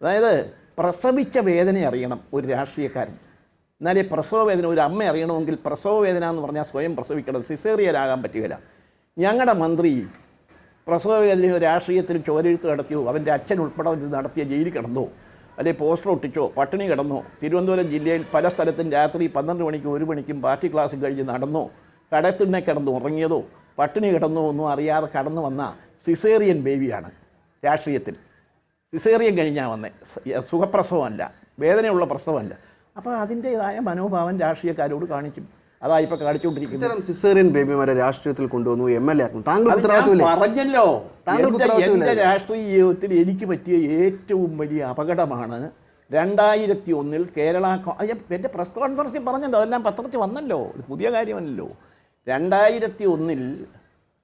അതായത് പ്രസവിച്ച വേദന അറിയണം ഒരു രാഷ്ട്രീയക്കാരൻ. എന്നാലേ പ്രസവ വേദന ഒരു അമ്മ അറിയണമെങ്കിൽ പ്രസവ വേദന എന്ന് പറഞ്ഞാൽ സ്വയം പ്രസവിക്കണം സിസേറിയനാകാൻ പറ്റുകയില്ല. ഞങ്ങളുടെ മന്ത്രി പ്രസവ വേദനയോ രാഷ്ട്രീയത്തിൽ ചോരെഴുത്ത് നടത്തിയോ അവന്റെ അച്ഛൻ ഉൾപ്പെടെ നടത്തിയ ജയിലിൽ കിടന്നോ അല്ലെ പോസ്റ്റർ ഒട്ടിച്ചോ പട്ടിണി കിടന്നോ തിരുവനന്തപുരം ജില്ലയിൽ പല സ്ഥലത്തും രാത്രി പന്ത്രണ്ട് മണിക്കും ഒരു മണിക്കും പാർട്ടി ക്ലാസ് കഴിഞ്ഞ് നടന്നോ കടത്തിണ്ണെ കിടന്നു ഉറങ്ങിയതോ പട്ടിണി കിടന്നോ ഒന്നും അറിയാതെ കടന്നു വന്ന സിസേറിയൻ ബേബിയാണ് രാഷ്ട്രീയത്തിൽ. സിസേറിയൻ കഴിഞ്ഞാൽ വന്നേ. സുഖപ്രസവമല്ല. വേദനയുള്ള പ്രസവമല്ല. അപ്പോൾ അതിന്റേതായ മനോഭാവം രാഷ്ട്രീയക്കാരോട് കാണിക്കും. അതാ ഇപ്പൊ കാണിച്ചുകൊണ്ടിരിക്കുന്നത് ഇത്തരം സിസേറിയൻ ബേബിമാരെ രാഷ്ട്രീയത്തിൽ കൊണ്ടുവന്നു എം എൽ എ ആക്കും. താങ്കൾ പറഞ്ഞല്ലോ. എന്റെ രാഷ്ട്രീയ ജീവിതത്തിൽ എനിക്ക് പറ്റിയ ഏറ്റവും വലിയ അപകടമാണ് രണ്ടായിരത്തി ഒന്നിൽ കേരള എന്റെ എന്റെ പ്രസ് കോൺഫറൻസിൽ പറഞ്ഞല്ലോ. അതെല്ലാം പത്രത്തിൽ വന്നല്ലോ. ഇത് പുതിയ കാര്യമല്ലല്ലോ. രണ്ടായിരത്തി ഒന്നിൽ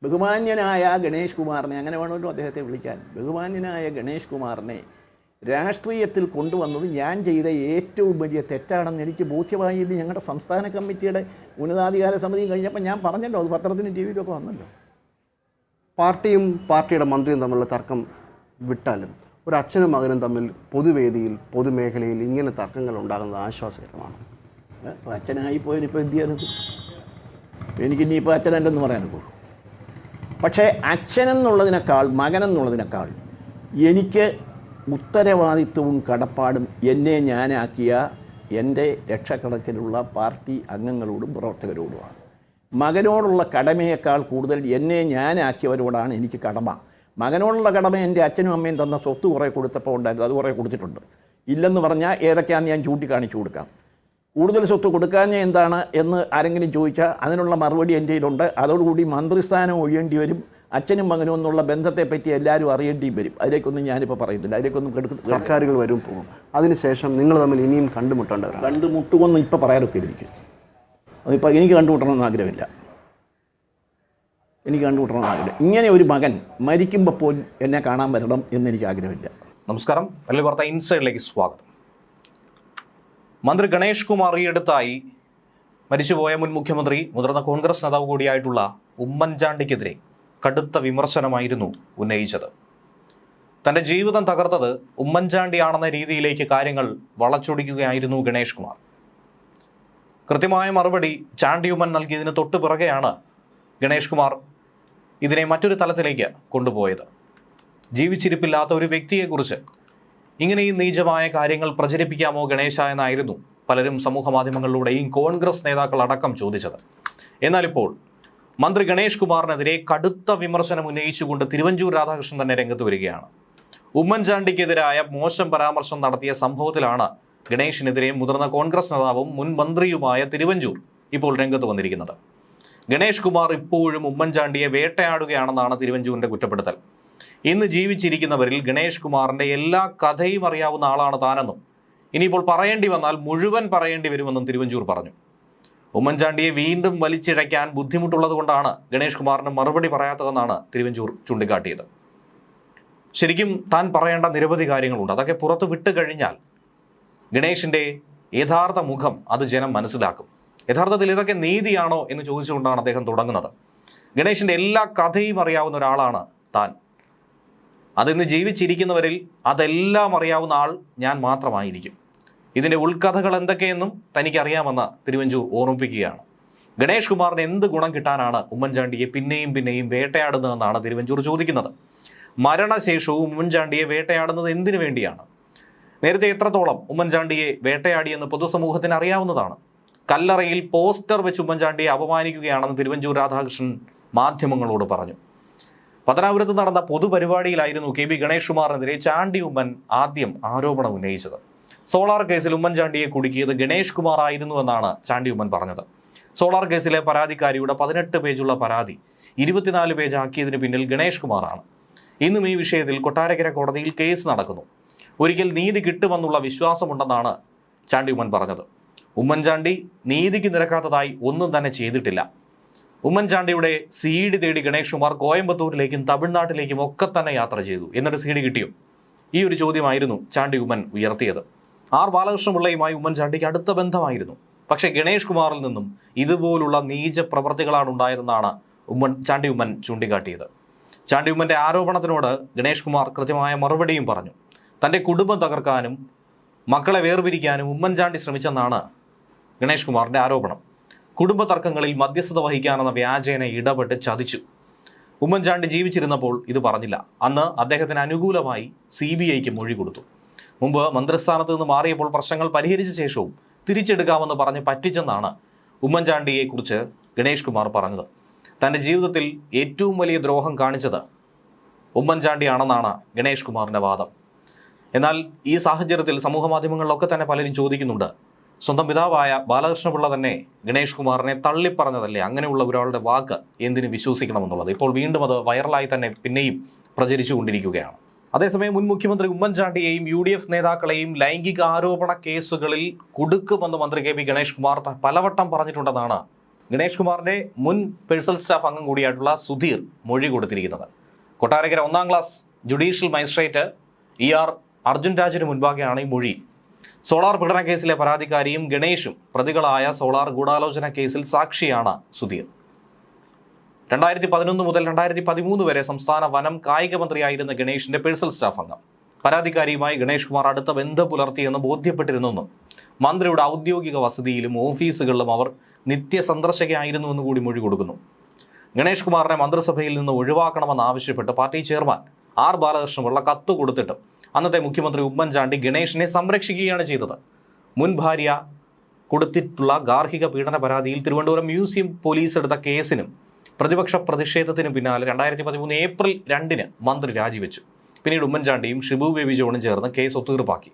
ബഹുമാന്യനായ ഗണേഷ് കുമാറിനെ അങ്ങനെ വേണമല്ലോ അദ്ദേഹത്തെ വിളിക്കാൻ. ബഹുമാന്യനായ ഗണേഷ് കുമാറിനെ രാഷ്ട്രീയത്തിൽ കൊണ്ടുവന്നത് ഞാൻ ചെയ്ത ഏറ്റവും വലിയ തെറ്റാണെന്ന് എനിക്ക് ബോധ്യമായത് ഞങ്ങളുടെ സംസ്ഥാന കമ്മിറ്റിയുടെ ഉന്നതാധികാര സമിതി കഴിഞ്ഞപ്പോൾ ഞാൻ പറഞ്ഞല്ലോ അത് പത്രത്തിനും ടി വിയിലൊക്കെ വന്നല്ലോ. പാർട്ടിയും പാർട്ടിയുടെ മന്ത്രിയും തമ്മിലുള്ള തർക്കം വിട്ടാലും ഒരു അച്ഛനും മകനും തമ്മിൽ പൊതുവേദിയിൽ പൊതുമേഖലയിൽ ഇങ്ങനെ തർക്കങ്ങൾ ഉണ്ടാകുന്നത് ആശ്വാസകരമാണ്. അപ്പോൾ അച്ഛനായി പോയതിനിപ്പോൾ എന്ത് ചെയ്യാനൊക്കെ എനിക്ക് ഇനിയിപ്പോൾ അച്ഛനല്ലെന്ന് പറയാനൊക്കെ പക്ഷേ അച്ഛനെന്നുള്ളതിനേക്കാൾ മകനെന്നുള്ളതിനേക്കാൾ എനിക്ക് ഉത്തരവാദിത്വവും കടപ്പാടും എന്നെ ഞാനാക്കിയ എന്റെ ലക്ഷക്കണക്കിനുള്ള പാർട്ടി അംഗങ്ങളോടും പ്രവർത്തകരോടുമാണ്. മകനോടുള്ള കടമയേക്കാൾ കൂടുതൽ എന്നെ ഞാനാക്കിയവരോടാണ് എനിക്ക് കടമ. മകനോടുള്ള കടമ എന്റെ അച്ഛനും അമ്മയും തന്ന സ്വത്ത് കുറേ കൊടുത്തപ്പോൾ ഉണ്ടായിരുന്നു. അത് കുറേ കൊടുത്തിട്ടുണ്ട്. ഇല്ലെന്ന് പറഞ്ഞാൽ ഏതൊക്കെയാണെന്ന് ഞാൻ ചൂണ്ടിക്കാണിച്ചു കൊടുക്കാം. കൂടുതൽ സ്വത്ത് കൊടുക്കാഞ്ഞ എന്താണ് എന്ന് ആരെങ്കിലും ചോദിച്ചാൽ അതിനുള്ള മറുപടി എന്റെ കയ്യിലുണ്ട്. അതോടുകൂടി മന്ത്രിസ്ഥാനം ഒഴിയേണ്ടി വരും. അച്ഛനും മകനും എന്നുള്ള ബന്ധത്തെപ്പറ്റി എല്ലാവരും അറിയേണ്ടിയും വരും. അതിലേക്കൊന്നും ഞാനിപ്പോൾ പറയുന്നില്ല. അതിലേക്കൊന്നും കെടുക്ക സർക്കാരുകൾ വരും പോകും. അതിനുശേഷം നിങ്ങൾ തമ്മിൽ ഇനിയും കണ്ടുമുട്ടേണ്ടവരാണ്. കണ്ടുമുട്ടുമെന്ന് ഇപ്പോൾ പറയാനൊക്കെ ഇരിക്കും. അതിപ്പോൾ എനിക്ക് കണ്ടുമുട്ടണമെന്ന് ആഗ്രഹമില്ല. എനിക്ക് കണ്ടുമുട്ടണമെന്ന് ആഗ്രഹം ഇങ്ങനെ ഒരു മകൻ മരിക്കുമ്പോൾ പോലും എന്നെ കാണാൻ വരണം എന്നെനിക്ക് ആഗ്രഹമില്ല. നമസ്കാരം. വലിയ വാർത്ത ഇൻസൈഡിലേക്ക് സ്വാഗതം. മന്ത്രി ഗണേഷ് കുമാർ ഈ അടുത്തായി മരിച്ചുപോയ മുൻ മുഖ്യമന്ത്രി മുതിർന്ന കോൺഗ്രസ് നേതാവ് കൂടിയായിട്ടുള്ള ഉമ്മൻചാണ്ടിക്കെതിരെ കടുത്ത വിമർശനമായിരുന്നു ഉന്നയിച്ചത്. തന്റെ ജീവിതം തകർത്തത് ഉമ്മൻചാണ്ടിയാണെന്ന രീതിയിലേക്ക് കാര്യങ്ങൾ വളച്ചൊടിക്കുകയായിരുന്നു ഗണേഷ് കുമാർ. കൃത്യമായ മറുപടി ചാണ്ടിയുമ്മൻ നൽകിയതിന് തൊട്ടു പിറകെയാണ് ഗണേഷ് കുമാർ ഇതിനെ മറ്റൊരു തലത്തിലേക്ക് കൊണ്ടുപോയത്. ജീവിച്ചിരിപ്പില്ലാത്ത ഒരു വ്യക്തിയെക്കുറിച്ച് ഇങ്ങനെ ഈ നീചമായ കാര്യങ്ങൾ പ്രചരിപ്പിക്കാമോ ഗണേശ എന്നായിരുന്നു പലരും സമൂഹ മാധ്യമങ്ങളിലൂടെയും കോൺഗ്രസ് നേതാക്കൾ അടക്കം ചോദിച്ചത്. എന്നാൽ ഇപ്പോൾ മന്ത്രി ഗണേഷ് കുമാറിനെതിരെ കടുത്ത വിമർശനം ഉന്നയിച്ചുകൊണ്ട് തിരുവഞ്ചൂർ രാധാകൃഷ്ണൻ തന്നെ രംഗത്ത് വരികയാണ്. ഉമ്മൻചാണ്ടിക്കെതിരായ മോശം പരാമർശം നടത്തിയ സംഭവത്തിലാണ് ഗണേഷിനെതിരെ മുതിർന്ന കോൺഗ്രസ് നേതാവും മുൻ മന്ത്രിയുമായ തിരുവഞ്ചൂർ ഇപ്പോൾ രംഗത്ത് വന്നിരിക്കുന്നത്. ഗണേഷ് കുമാർ ഇപ്പോഴും ഉമ്മൻചാണ്ടിയെ വേട്ടയാടുകയാണെന്നാണ് തിരുവഞ്ചൂരിന്റെ കുറ്റപ്പെടുത്തൽ. ഇന്ന് ജീവിച്ചിരിക്കുന്നവരിൽ ഗണേഷ് കുമാറിന്റെ എല്ലാ കഥയും അറിയാവുന്ന ആളാണ് താനെന്നും. ഇനിയിപ്പോൾ പറയേണ്ടി വന്നാൽ മുഴുവൻ പറയേണ്ടി വരുമെന്നും തിരുവഞ്ചൂർ പറഞ്ഞു. ഉമ്മൻചാണ്ടിയെ വീണ്ടും വലിച്ചിഴയ്ക്കാൻ ബുദ്ധിമുട്ടുള്ളതുകൊണ്ടാണ് ഗണേഷ് കുമാറിന് മറുപടി പറയാത്തതെന്നാണ് തിരുവഞ്ചൂർ ചൂണ്ടിക്കാട്ടിയത്. ശരിക്കും താൻ പറയേണ്ട നിരവധി കാര്യങ്ങളുണ്ട്. അതൊക്കെ പുറത്ത് വിട്ട് കഴിഞ്ഞാൽ ഗണേഷിന്റെ യഥാർത്ഥ മുഖം അത് ജനം മനസ്സിലാക്കും. യഥാർത്ഥത്തിൽ ഇതൊക്കെ നീതിയാണോ എന്ന് ചോദിച്ചുകൊണ്ടാണ് അദ്ദേഹം തുടങ്ങുന്നത്. ഗണേഷിന്റെ എല്ലാ കഥയും അറിയാവുന്ന ഒരാളാണ് താൻ. അതിന്ന് ജീവിച്ചിരിക്കുന്നവരിൽ അതെല്ലാം അറിയാവുന്ന ആൾ ഞാൻ മാത്രമായിരിക്കും. ഇതിന്റെ ഉൾക്കഥകൾ എന്തൊക്കെയെന്നും തനിക്കറിയാമെന്ന് തിരുവഞ്ചൂർ ഓർമ്മിപ്പിക്കുകയാണ്. ഗണേഷ് കുമാറിന് എന്ത് ഗുണം കിട്ടാനാണ് ഉമ്മൻചാണ്ടിയെ പിന്നെയും പിന്നെയും വേട്ടയാടുന്നതെന്നാണ് തിരുവഞ്ചൂർ ചോദിക്കുന്നത്. മരണശേഷവും ഉമ്മൻചാണ്ടിയെ വേട്ടയാടുന്നത് എന്തിനു വേണ്ടിയാണ്? നേരത്തെ എത്രത്തോളം ഉമ്മൻചാണ്ടിയെ വേട്ടയാടിയെന്ന് പൊതുസമൂഹത്തിന് അറിയാവുന്നതാണ്. കല്ലറയിൽ പോസ്റ്റർ വെച്ച് ഉമ്മൻചാണ്ടിയെ അപമാനിക്കുകയാണെന്ന് തിരുവഞ്ചൂർ രാധാകൃഷ്ണൻ മാധ്യമങ്ങളോട് പറഞ്ഞു. പത്തനാപുരത്ത് നടന്ന പൊതുപരിപാടിയിലായിരുന്നു കെ ബി ഗണേഷ് കുമാറിനെതിരെ ചാണ്ടി ഉമ്മൻ ആദ്യം ആരോപണം ഉന്നയിച്ചത്. സോളാർ കേസിൽ ഉമ്മൻചാണ്ടിയെ കുടുക്കിയത് ഗണേഷ് കുമാർ ആയിരുന്നുവെന്നാണ് ചാണ്ടി ഉമ്മൻ പറഞ്ഞത്. സോളാർ കേസിലെ പരാതിക്കാരിയുടെ പതിനെട്ട് പേജുള്ള പരാതി ഇരുപത്തിനാല് പേജ് ആക്കിയതിന് പിന്നിൽ ഗണേഷ് കുമാറാണ് ഇന്നും ഈ വിഷയത്തിൽ കൊട്ടാരക്കര കോടതിയിൽ കേസ് നടക്കുന്നു. ഒരിക്കൽ നീതി കിട്ടുമെന്നുള്ള വിശ്വാസമുണ്ടെന്നാണ് ചാണ്ടി ഉമ്മൻ പറഞ്ഞത്. ഉമ്മൻചാണ്ടി നീതിക്ക് നിരക്കാത്തതായി ഒന്നും തന്നെ ചെയ്തിട്ടില്ല. ഉമ്മൻചാണ്ടിയുടെ സി ഡി തേടി ഗണേഷ് കുമാർ കോയമ്പത്തൂരിലേക്കും തമിഴ്നാട്ടിലേക്കും ഒക്കെ തന്നെ യാത്ര ചെയ്തു. എന്നിട്ട് സി ഡി കിട്ടിയോ? ഈ ഒരു ചോദ്യമായിരുന്നു ചാണ്ടി ഉമ്മൻ ഉയർത്തിയത്. ആർ ബാലകൃഷ്ണപിള്ളയുമായി ഉമ്മൻചാണ്ടിക്ക് അടുത്ത ബന്ധമായിരുന്നു. പക്ഷേ ഗണേഷ് കുമാറിൽ നിന്നും ഇതുപോലുള്ള നീച പ്രവർത്തികളാണ് ഉണ്ടായതെന്നാണ് ഉമ്മൻ ചാണ്ടി ഉമ്മൻ ചൂണ്ടിക്കാട്ടിയത്. ചാണ്ടി ഉമ്മന്റെ ആരോപണത്തിനോട് ഗണേഷ് കുമാർ കൃത്യമായ മറുപടിയും പറഞ്ഞു. തന്റെ കുടുംബം തകർക്കാനും മക്കളെ വേർപിരിക്കാനും ഉമ്മൻചാണ്ടി ശ്രമിച്ചെന്നാണ് ഗണേഷ് കുമാറിന്റെ ആരോപണം. കുടുംബ തർക്കങ്ങളിൽ മധ്യസ്ഥത വഹിക്കാനെന്ന വ്യാജേന ഇടപെട്ട് ചതിച്ചു. ഉമ്മൻചാണ്ടി ജീവിച്ചിരുന്നപ്പോൾ ഇത് പറഞ്ഞില്ല. അന്ന് അദ്ദേഹത്തിന് അനുകൂലമായി സി ബി ഐക്ക് മൊഴി കൊടുത്തു. മുമ്പ് മന്ത്രിസ്ഥാനത്ത് നിന്ന് മാറിയപ്പോൾ പ്രശ്നങ്ങൾ പരിഹരിച്ച ശേഷവും തിരിച്ചെടുക്കാമെന്ന് പറഞ്ഞ് പറ്റിച്ചെന്നാണ് ഉമ്മൻചാണ്ടിയെക്കുറിച്ച് ഗണേഷ് കുമാർ പറഞ്ഞത്. തന്റെ ജീവിതത്തിൽ ഏറ്റവും വലിയ ദ്രോഹം കാണിച്ചത് ഉമ്മൻചാണ്ടിയാണെന്നാണ് ഗണേഷ് കുമാറിന്റെ വാദം. എന്നാൽ ഈ സാഹചര്യത്തിൽ സമൂഹ മാധ്യമങ്ങളിലൊക്കെ തന്നെ പലരും ചോദിക്കുന്നുണ്ട് സ്വന്തം പിതാവായ ബാലകൃഷ്ണപിള്ള തന്നെ ഗണേഷ് കുമാറിനെ തള്ളിപ്പറഞ്ഞതല്ലേ? അങ്ങനെയുള്ള ഒരാളുടെ വാക്ക് എന്തിനു വിശ്വസിക്കണമെന്നുള്ളത്? ഇപ്പോൾ വീണ്ടും അത് വൈറലായി തന്നെ പിന്നെയും പ്രചരിച്ചുകൊണ്ടിരിക്കുകയാണ്. അതേസമയം മുൻ മുഖ്യമന്ത്രി ഉമ്മൻചാണ്ടിയെയും യു ഡി എഫ് നേതാക്കളെയും ലൈംഗിക ആരോപണ കേസുകളിൽ കുടുക്കുമെന്ന് മന്ത്രി കെ പി ഗണേഷ് കുമാർ പലവട്ടം പറഞ്ഞിട്ടുണ്ടെന്നാണ് ഗണേഷ് കുമാറിന്റെ മുൻ പേഴ്സണൽ സ്റ്റാഫ് അംഗം കൂടിയായിട്ടുള്ള സുധീർ മൊഴി കൊടുത്തിരിക്കുന്നത്. കൊട്ടാരക്കര ഒന്നാം class judicial magistrate E R Arjun രാജിന് മുൻപാകെയാണ് ഈ മൊഴി സോളാർ പീഡന കേസിലെ പരാതിക്കാരിയും ഗണേഷും പ്രതികളായ സോളാർ ഗൂഢാലോചന കേസിൽ സാക്ഷിയാണ് സുധീർ. രണ്ടായിരത്തി പതിനൊന്ന് മുതൽ രണ്ടായിരത്തി പതിമൂന്ന് വരെ സംസ്ഥാന വനം കായിക മന്ത്രിയായിരുന്ന ഗണേഷിന്റെ പേഴ്സണൽ സ്റ്റാഫ് അംഗം. പരാതിക്കാരിയുമായി ഗണേഷ് കുമാർ അടുത്ത ബന്ധം പുലർത്തിയെന്ന് ബോധ്യപ്പെട്ടിരുന്നെന്നും മന്ത്രിയുടെ ഔദ്യോഗിക വസതിയിലും ഓഫീസുകളിലും അവർ നിത്യ സന്ദർശകയായിരുന്നുവെന്ന് കൂടി മൊഴി കൊടുക്കുന്നു. ഗണേഷ് കുമാറിനെ മന്ത്രിസഭയിൽ നിന്ന് ഒഴിവാക്കണമെന്ന് ആവശ്യപ്പെട്ട് പാർട്ടി ചെയർമാൻ ആർ ബാലകൃഷ്ണപിള്ള കത്ത് കൊടുത്തിട്ടും അന്നത്തെ മുഖ്യമന്ത്രി ഉമ്മൻചാണ്ടി ഗണേഷിനെ സംരക്ഷിക്കുകയാണ് ചെയ്തത്. മുൻ ഭാര്യ കൊടുത്തിട്ടുള്ള ഗാർഹിക പീഡന പരാതിയിൽ തിരുവനന്തപുരം മ്യൂസിയം പോലീസ് എടുത്ത കേസിനും പ്രതിപക്ഷ പ്രതിഷേധത്തിനും പിന്നാലെ രണ്ടായിരത്തി പതിമൂന്ന് ഏപ്രിൽ രണ്ടിന് മന്ത്രി രാജിവെച്ചു. പിന്നീട് ഉമ്മൻചാണ്ടിയും ഷിബു ബേബി ജോണും ചേർന്ന് കേസ് ഒത്തുതീർപ്പാക്കി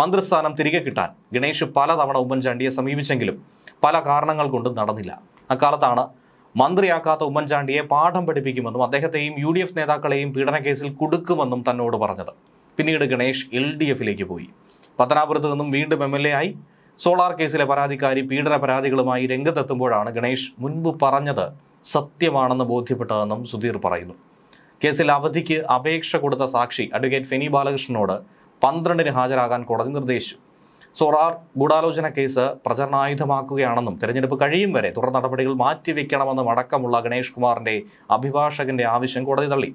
മന്ത്രിസ്ഥാനം തിരികെ കിട്ടാൻ ഗണേഷ് പലതവണ ഉമ്മൻചാണ്ടിയെ സമീപിച്ചെങ്കിലും പല കാരണങ്ങൾ കൊണ്ടും നടന്നില്ല. അക്കാലത്താണ് മന്ത്രിയാക്കാത്ത ഉമ്മൻചാണ്ടിയെ പാഠം പഠിപ്പിക്കുമെന്നും അദ്ദേഹത്തെയും യു ഡി എഫ് നേതാക്കളെയും പീഡനക്കേസിൽ കുടുക്കുമെന്നും തന്നോട് പറഞ്ഞത്. പിന്നീട് ഗണേഷ് എൽ ഡി എഫിലേക്ക് പോയി. പത്തനാപുരത്ത് നിന്നും വീണ്ടും എം എൽ എ ആയി. സോളാർ കേസിലെ പരാതിക്കാരി പീഡന പരാതികളുമായി രംഗത്തെത്തുമ്പോഴാണ് ഗണേഷ് മുൻപ് പറഞ്ഞത് സത്യമാണെന്ന് ബോധ്യപ്പെട്ടതെന്നും സുധീർ പറയുന്നു. കേസിൽ അവധിക്ക് അപേക്ഷ കൊടുത്ത സാക്ഷി അഡ്വക്കേറ്റ് ഫെനി ബാലകൃഷ്ണനോട് പന്ത്രണ്ടിന് ഹാജരാകാൻ കോടതി നിർദ്ദേശിച്ചു. സോളാർ ഗൂഢാലോചന കേസ് പ്രചരണായുധമാക്കുകയാണെന്നും തെരഞ്ഞെടുപ്പ് കഴിയും വരെ തുടർ നടപടികൾ മാറ്റിവെക്കണമെന്നും അടക്കമുള്ള ഗണേഷ് കുമാറിന്റെ അഭിഭാഷകന്റെ ആവശ്യം കോടതി തള്ളി.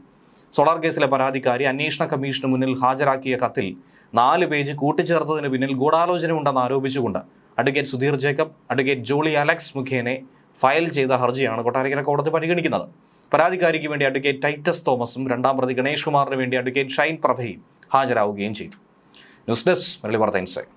സോളാർ കേസിലെ പരാതിക്കാരി അന്വേഷണ കമ്മീഷന് മുന്നിൽ ഹാജരാക്കിയ കത്തിൽ നാല് പേജ് കൂട്ടിച്ചേർത്തതിന് പിന്നിൽ ഗൂഢാലോചനയുണ്ടെന്ന് ആരോപിച്ചുകൊണ്ട് അഡ്വക്കേറ്റ് സുധീർ ജേക്കബ് അഡ്വക്കേറ്റ് ജോളി അലക്സ് മുഖേനെ ഫയൽ ചെയ്ത ഹർജിയാണ് കൊട്ടാരക്കര കോടതി പരിഗണിക്കുന്നത്. പരാതിക്കാരിക്ക് വേണ്ടി അഡ്വക്കേറ്റ് ടൈറ്റസ് തോമസും രണ്ടാം പ്രതി ഗണേഷ് കുമാറിന് വേണ്ടി അഡ്വക്കേറ്റ് ഷൈൻ പ്രഭയും ഹാജരാവുകയും ചെയ്തു. ന്യൂസ് ഡെസ്ക് മലയാളി വാർത്ത ഇൻസൈറ്റ്